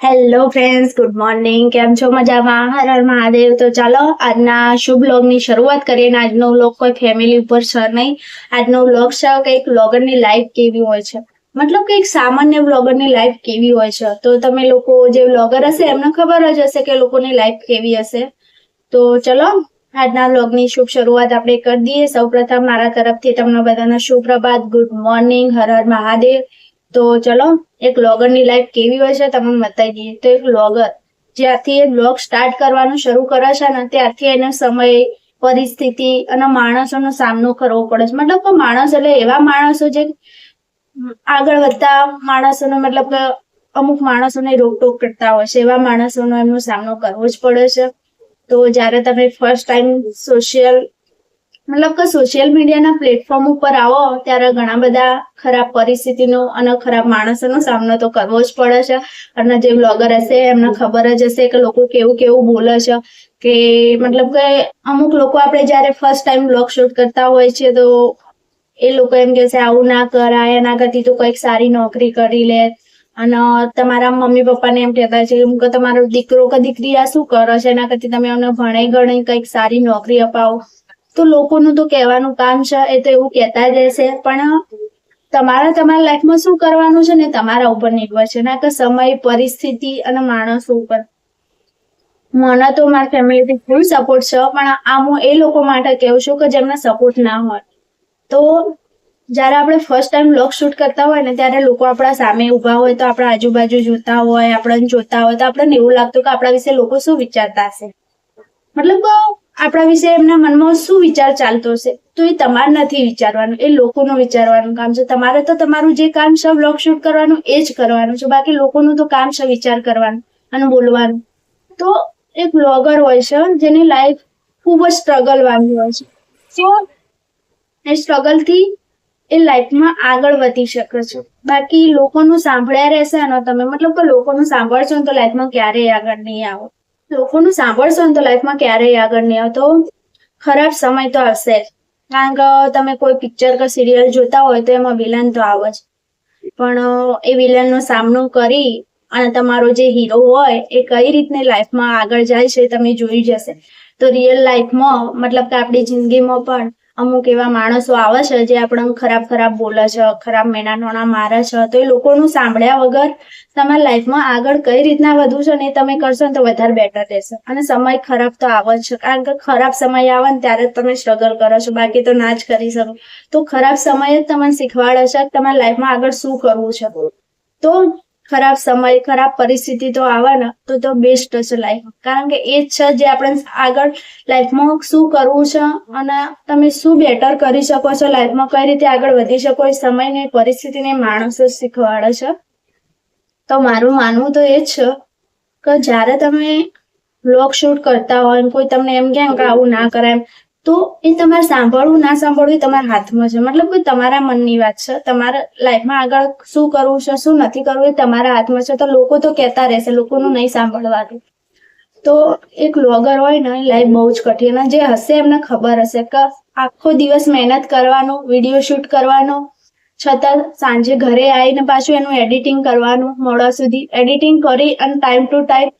Hello friends good morning કેમ છો મજામાં? હર હર મહાદેવ. તો ચાલો, આજના શુભ લોગની શરૂઆત કરીએ અને આજનો વ્લોગ કોઈ ફેમિલી ઉપર છે નહીં. આજનો વ્લોગ છે કે એક વ્લોગરની લાઈફ કેવી હોય છે. મતલબ કે એક સામાન્ય વ્લોગરની લાઈફ કેવી હોય છે. તો તમે લોકો જે વ્લોગર હશે, એમને ખબર જ હશે કે લોકોની લાઈફ કેવી હશે. તો ચલો, આજના વ્લોગની શુભ શરૂઆત આપણે કરી દઈએ. સૌપ્રથમ મારા તરફથી તમને બધાને સુપ્રભાત ગુડ મોર્નિંગ હર હર મહાદેવ. તો ચલો, એક લોગરની લાઈફ કેવી હોય છે તમને બતાવી દઈએ. તો એક લોગર જ્યારથી એ બ્લોગ સ્ટાર્ટ કરવાનું શરૂ કરે છે ને, ત્યારથી એને સમય, પરિસ્થિતિ અને માણસોનો સામનો કરવો પડે છે. મતલબ કે માણસ એટલે એવા માણસો જે આગળ વધતા માણસોનો, મતલબ કે અમુક માણસોને રોકટોક કરતા હોય છે. એવા માણસોનો એમનો સામનો કરવો જ પડે છે. તો જ્યારે તમે ફર્સ્ટ ટાઈમ સોશિયલ મતલબ કે સોશિયલ મીડિયાના પ્લેટફોર્મ ઉપર આવો, ત્યારે ઘણા બધા ખરાબ પરિસ્થિતિનો અને ખરાબ માણસોનો સામનો તો કરવો જ પડે છે. અને જે બ્લોગર હશે, એમને ખબર જ હશે કે લોકો કેવું કેવું બોલે છે. કે મતલબ કે અમુક લોકો આપણે જ્યારે ફર્સ્ટ ટાઈમ બ્લોગ શૂટ કરતા હોય છે, તો એ લોકો એમ કે છે, આવું ના કરાય, એના કરતી તો કંઈક સારી નોકરી કરી લે. અને તમારા મમ્મી પપ્પાને એમ કહેતા છે કે તમારો દીકરો કે દીકરી આ શું કરો છે? એના કરતી તમે એમને ભણાઈ ગણાઈ કંઈક સારી નોકરી અપાવો. તો લોકોનું તો કહેવાનું કામ છે, એ તો એવું કહેતા જ રહેશે. પણ, તમારા તમારા લાઈફમાં શું કરવાનું છે ને તમારા ઉપર નિર્ભર છે. ના કે સમય, પરિસ્થિતિ અને માણસો ઉપર. મને તો મારા ફેમિલીથી ફૂલ સપોર્ટ છે, પણ આમ હું એ લોકો માટે કહું છું કે જેમને સપોર્ટ ના હોય. તો જ્યારે આપણે ફર્સ્ટ ટાઈમ બ્લોગ શૂટ કરતા હોય ને, ત્યારે લોકો આપણા સામે ઊભા હોય, તો આપણા આજુબાજુ જોતા હોય, આપણને જોતા હોય, તો આપણને એવું લાગતું કે આપણા વિશે લોકો શું વિચારતા હશે. મતલબ આપણા વિશે એમના મનમાં શું વિચાર ચાલતો હશે? તો એ તમારે નથી વિચારવાનું. એ લોકોનું વિચારવાનું કામ છે. તમારે તો તમારું જે કામ છે બ્લોગ કરવાનું, એ જ કરવાનું છે. બાકી લોકોનું તો કામ છે, વિચાર કરવાનું અને બોલવાનું. તો એક બ્લોગર હોય છે, જેની લાઈફ ખૂબ જ સ્ટ્રગલ વાળી હોય છે. તો એ સ્ટ્રગલથી એ લાઈફમાં આગળ વધી શકે છે. બાકી લોકોનું સાંભળ્યા રહેશે અને તમે મતલબ કે લોકોનું સાંભળશો ને તો લાઈફમાં ક્યારેય આગળ નહીં આવો. લોકોનું સાંભળશો ને તો લાઈફમાં ક્યારેય આગળ નહીં આવતો. ખરાબ સમય તો આવશે જ. કારણ કે તમે કોઈ પિક્ચર કે સિરિયલ જોતા હોય તો એમાં વિલન તો આવે જ. પણ એ વિલનનો સામનો કરી અને તમારો જે હીરો હોય, એ કઈ રીતને લાઈફમાં આગળ જાય છે તમે જોઈ જશે તો રિયલ લાઈફમાં મતલબ કે આપણી જિંદગીમાં પણ અમુક એવા માણસો આવે છે જે આપણને ખરાબ ખરાબ બોલે છે, ખરાબ મેના નોણા મારે છે, તો એ લોકોનું સાંભળ્યા વગર તમારા લાઈફમાં આગળ કઈ રીતના વધવું છે ને એ તમે કરશો ને તો વધારે બેટર રહેશે. અને સમય ખરાબ તો આવે જ છે, કારણ કે ખરાબ સમય આવે ને ત્યારે જ તમે સ્ટ્રગલ કરો છો, બાકી તો ના જ કરી શકો. તો ખરાબ સમય જ તમને શીખવાડે છે તમારા લાઈફમાં આગળ શું કરવું છે. તો ખરાબ સમય, ખરાબ પરિસ્થિતિ તો આવવાના, તો તો બેસ્ટ છે લાઈફ કારણ કે એ જ છે જે આપણે આગળ લાઈફમાં શું કરવું છે અને તમે શું બેટર કરી શકો છો લાઈફમાં કઈ રીતે આગળ વધી શકો એ સમયને, પરિસ્થિતિને માણસો શીખવાડે છે. તો મારું માનવું તો એ જ છે કે જ્યારે તમે બ્લોગ શૂટ કરતા હોય કોઈ તમને એમ કેમ કે આવું ના કરાય તો એ તમારે સાંભળવું, ના સાંભળવું એ તમારા હાથમાં છે. મતલબ કે તમારા મનની વાત છે. તમારા લાઈફમાં આગળ શું કરવું છે, શું નથી કરવું એ તમારા હાથમાં છે. તો લોકો તો કહેતા રહેશે, લોકોનું નહીં સાંભળવાનું. તો એક લોગર હોય ને, એ લાઈફ બહુ જ કઠિન અને જે હશે એમને ખબર હશે કે આખો દિવસ મહેનત કરવાનો વીડિયો શૂટ કરવાનો, છતાં સાંજે ઘરે આવીને પાછું એનું એડિટિંગ કરવાનું, મોડા સુધી. એડિટિંગ કરી અને ટાઈમ ટુ ટાઈમ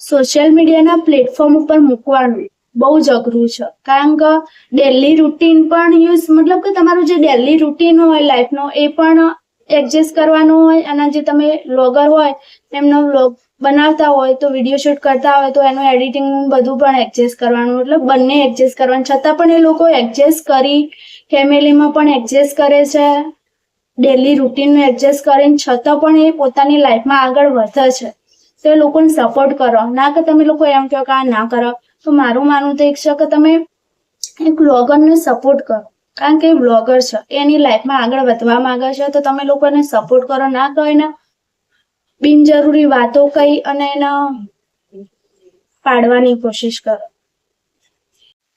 સોશિયલ મીડિયાના પ્લેટફોર્મ ઉપર મૂકવાનું. બહુ જ અઘરું છે. કારણ કે ડેલી રૂટીન પણ યુઝ મતલબ કે તમારું જે ડેલી રૂટીન હોય લાઈફનો એ પણ એડજસ્ટ કરવાનું હોય. અને જે તમે વ્લોગર હોય એમનો વ્લોગ બનાવતા હોય, તો વીડિયો શૂટ કરતા હોય, તો એનું એડિટિંગ બધું પણ એડજસ્ટ કરવાનું. મતલબ બંને એડજસ્ટ કરવાનું. છતાં પણ એ લોકો એડજસ્ટ કરી ફેમિલીમાં પણ એડજસ્ટ કરે છે. ડેલી રૂટીનનું એડજસ્ટ કરીને છતાં પણ એ પોતાની લાઈફમાં આગળ વધે છે. તો એ લોકોને સપોર્ટ કરો. ના કે તમે લોકો એમ કહો કે આ ના કરો. તો મારું માનવું તો એક છે કે તમે એક બ્લોગરને સપોર્ટ કરો. કારણ કે એ વ્લોગર છે. એની લાઈફમાં આગળ વધવા માંગે છે. તો તમે લોકો એને સપોર્ટ કરો. ના કહો એને બિનજરૂરી વાતો કહી અને એને પાડવાની કોશિશ કરો.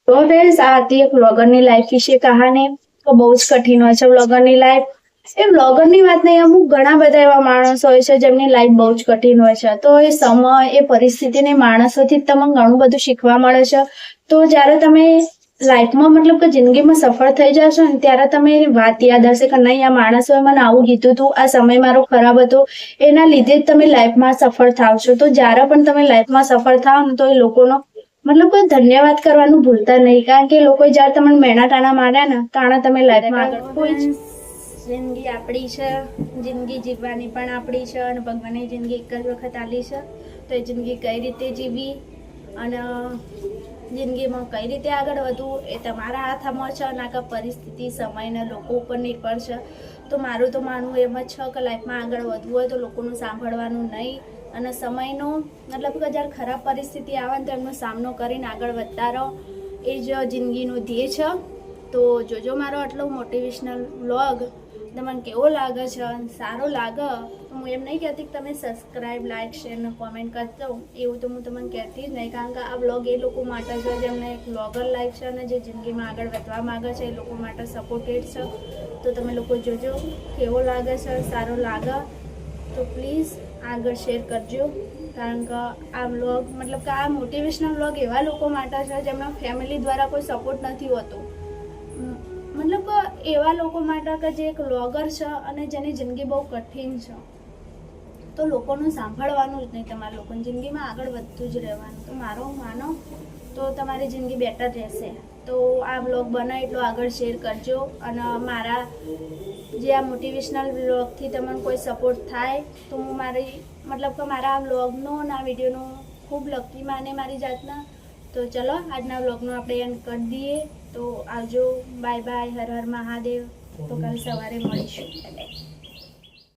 તો ફ્રેન્ડ્સ આ હતી એક બ્લોગરની લાઈફ વિશે કહાની. તો બહુ જ કઠિન હોય છે બ્લોગરની લાઈફ એ વ્લોગરની વાત નહીં, અમુક ઘણા બધા એવા માણસો હોય છે જેમની લાઈફ બહુ જ કઠિન હોય છે. તો એ સમય, એ પરિસ્થિતિને માણસોથી તમને ઘણું બધું શીખવા મળે છે. તો જ્યારે તમે લાઈફમાં મતલબ કે જિંદગીમાં સફળ થઈ જશો ને, ત્યારે તમે વાત યાદ હશે કે નહીં, આ માણસોએ મને આવું કીધું હતું આ સમય મારો ખરાબ હતો. એના લીધે જ તમે લાઈફમાં સફળ થાવ છો. તો જ્યારે પણ તમે લાઈફમાં સફળ થાવ ને, તો એ લોકોનો મતલબ કોઈ ધન્યવાદ કરવાનું ભૂલતા નહીં. કારણ કે લોકોએ જ્યારે તમને મેણા ટાણા માર્યા ને, તાણા તમે લાઈફમાં આગળ કોઈ જિંદગી આપણી છે, જિંદગી જીવવાની પણ આપણી છે અને ભગવાને જિંદગી એક જ વખત આલી છે. તો એ જિંદગી કઈ રીતે જીવી અને જિંદગીમાં કઈ રીતે આગળ વધવું એ તમારા હાથમાં છે અને આખા પરિસ્થિતિ સમયના લોકો ઉપર નિર્ભર છે. તો મારું તો માનવું એમ જ છે કે લાઈફમાં આગળ વધવું હોય તો લોકોનું સાંભળવાનું નહીં અને સમયનો મતલબ કે જ્યારે ખરાબ પરિસ્થિતિ આવે ને તો એમનો સામનો કરીને આગળ વધતા રહો. એ જ જિંદગીનું ધ્યેય છે. તો જોજો મારો આટલો મોટિવેશનલ વ્લોગ તમને કેવો લાગે છે? સારો લાગે? તો હું એમ નહીં કહેતી કે તમે સબસ્ક્રાઈબ લાઈક શેર ને કોમેન્ટ કરજો. એવું તો હું તમને કહેતી જ નહીં. કારણ કે આ વ્લોગ એ લોકો માટે છે જેમને એક વ્લોગર લાઈફ છે અને જે જિંદગીમાં આગળ વધવા માગે છે, એ લોકો માટે સપોર્ટેડ છે. તો તમે લોકો જોજો કેવો લાગે છે? સારો લાગે? તો પ્લીઝ આગળ શેર કરજો. કારણ કે આ વ્લોગ મતલબ કે આ મોટિવેશનલ વ્લોગ એવા લોકો માટે છે જેમના ફેમિલી દ્વારા કોઈ સપોર્ટ નથી હોતો. મતલબ, એવા લોકો માટે કે જે એક વ્લોગર છે અને જેની જિંદગી બહુ કઠિન છે. તો લોકોનું સાંભળવાનું જ નહીં, તમારા લોકોની જિંદગીમાં આગળ વધતું જ રહેવાનું. તો મારો માનો, તો તમારી જિંદગી બેટર રહેશે. તો આ બ્લોગ બને એટલો આગળ શેર કરજો અને મારા જે આ મોટિવેશનલ બ્લોગથી તમને કોઈ સપોર્ટ થાય, તો હું મારી, મતલબ કે મારા આ બ્લોગનો અને આ વિડીયોનો ખૂબ લકી માને મારી જાતના તો ચલો, આજના બ્લોગનો આપણે એન્ડ કરી દઈએ. તો આવજો. Bye bye Har Har Mahadev. તો કાલ સવારે મળીશું.